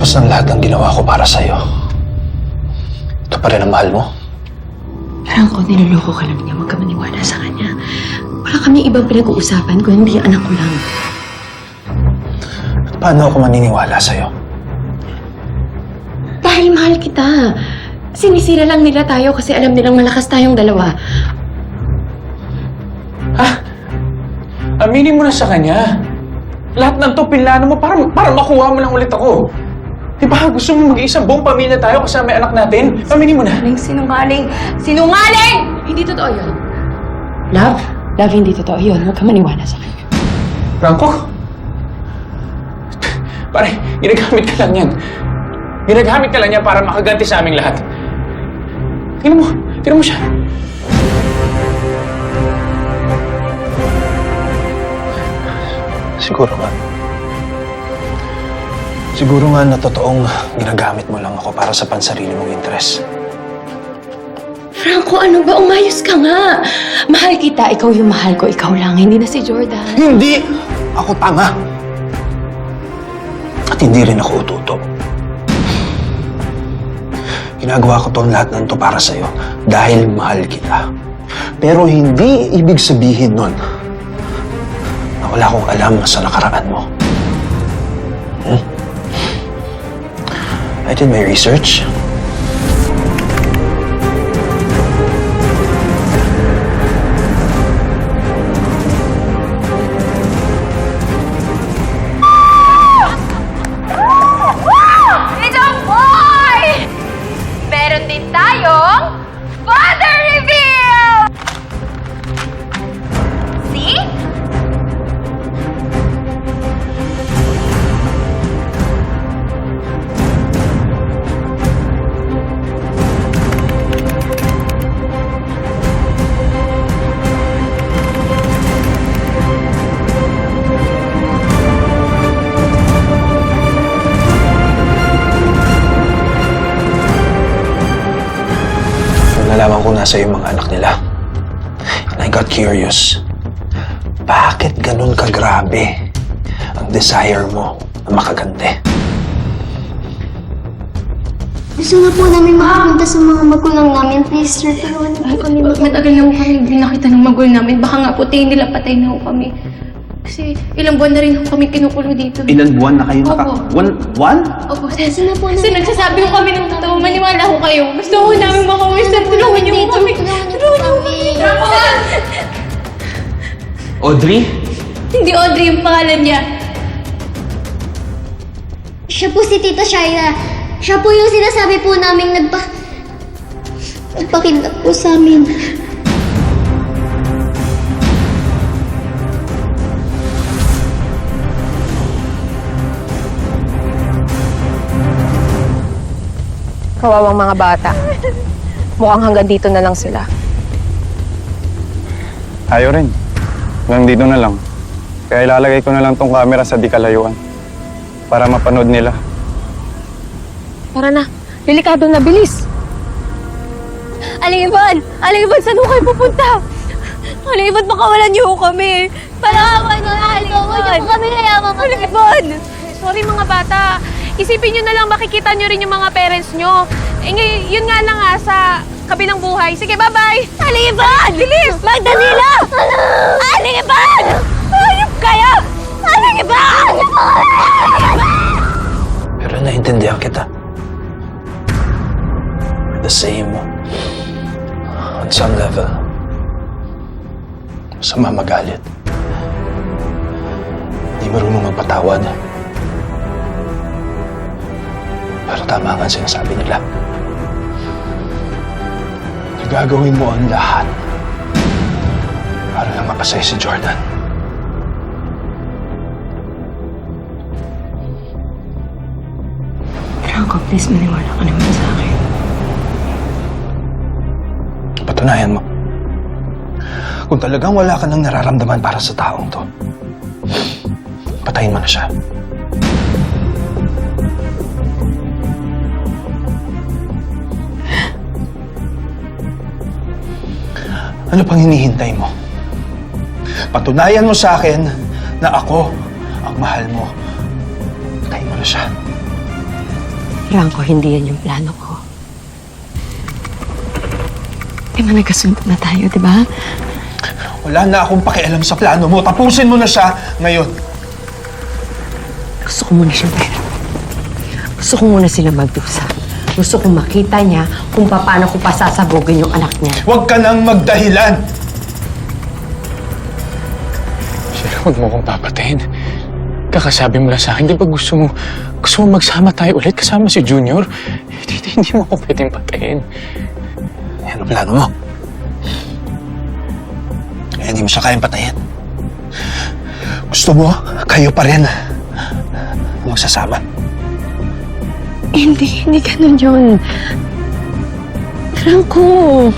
Tapos ng lahat ng ginawa ko para sa'yo. Ito pa rin ang mahal mo? Franco, niloloko ka lang niya. Huwag ka maniwala sa kanya. Wala kami ibang pinag-uusapan kundi yung anak ko lang. At paano ako maniniwala sa'yo? Dahil mahal kita. Sinisira lang nila tayo kasi alam nilang malakas tayong dalawa. Ha? Aminin mo na sa kanya. Lahat ng to pinlano mo para, para makuha mo lang ulit ako. Di ba gusto mo mag-iisang buong pamilya tayo kasama may anak natin? Aminin mo na. Sinungaling, sinungaling, sinungaling! Hindi totoo yun. Love? Love, hindi totoo yun. Huwag ka maniwala sa kanya. Franco? Pare, ginagamit ka lang yan. Ginagamit ka lang yan para makaganti sa aming lahat. Tingnan mo, tingnan mo siya. Siguro nga. Siguro nga na totoong ginagamit mo lang ako para sa pansarili mong interes. Franco, ano ba? Umayos ka nga. Mahal kita. Ikaw yung mahal ko. Ikaw lang. Hindi na si Jordan. Hindi ako tanga. At hindi rin ako ututo. Ginagawa ko tong lahat ng to para sa'yo dahil mahal kita. Pero hindi ibig sabihin nun na wala akong alam sa nakaraan mo. Hmm? I did my research. Boy! Meron din tayong nasa yung mga anak nila, and I got curious. Bakit ganun kagrabe ang desire mo na makaganti? Gusto na po namin makapunta sa mga magulang namin. Please, sir, tulungan niyo po kami. Matagal na po kami hindi nakita ng magulang namin. Baka nga po tingin nila patay na po kami. Kasi ilang buwan na rin kami kinukulo dito. Ilan buwan na kayo naka... Opo. One? One? Opo, sir. na po Kasi nagsasabi ko kami ng totoo. Maniwala ko kayo. Gusto ko namin makauwi, sir. Tulungan niyo po kami. Tulungan niyo kami. Audrey? Hindi Audrey yung pangalan niya. Siya po si Tita Shaira. Siya po yung sinasabi po namin nagpa... Nagpakidnap po sa amin. Kawawang mga bata. Mukhang hanggang dito na lang sila. Ayaw rin. Hanggang dito na lang. Kaya ilalagay ko na lang tong camera sa di kalayuan. Para mapanood nila. Tara na. Delikado na, bilis. Aling Ivan! Aling Ivan, saan kayo pupunta? Aling Ivan, baka wala niyo kami. Palawan niyo, Aling Ivan! kami nayaman Aling Ivan! Sorry mga bata. Isipin nyo na lang makikita nyo rin yung mga parents nyo. Eh, ngay- yun nga lang nga sa kabilang buhay. Sige, bye-bye! Aling Ivan! Bilis! Magdalila! Aling Ivan! Ayop kayo! Aling Ivan! Pero naiintindihan kita. We're the same. On some level. Masama magalit. Hindi marunong magpatawad. Pero tama nga sinasabi nila. Gagawin mo ang lahat para lang mapasaya si Jordan. Franco, please maniwala ka naman sa akin. Patunayan mo. Kung talagang wala ka nang nararamdaman para sa taong to, patayin mo na siya. Ano pang hinihintay mo? Patunayan mo sa akin na ako ang mahal mo. Patayin mo na siya. Franco, hindi yan yung plano ko. Di ba nagkasundo na tayo, di ba? Wala na akong pakialam sa plano mo. Tapusin mo na siya ngayon. Gusto ko muna siyang pera. Gusto ko muna sila magdusa. Gusto kong makita niya kung paano ko pasasabugin yung anak niya. Huwag ka nang magdahilan. Sir, huwag mo akong papatayin. Kakasabi mo lang sa akin, di ba gusto mo, gusto mo magsama tayo ulit kasama si Junior? Hindi, hindi mo ako pwedeng patayin. Ano plano mo? Kaya hindi mo siya kayang patayin. Gusto mo, kayo pa rin ang magsasama. Hindi, hindi ganun yun. Franco,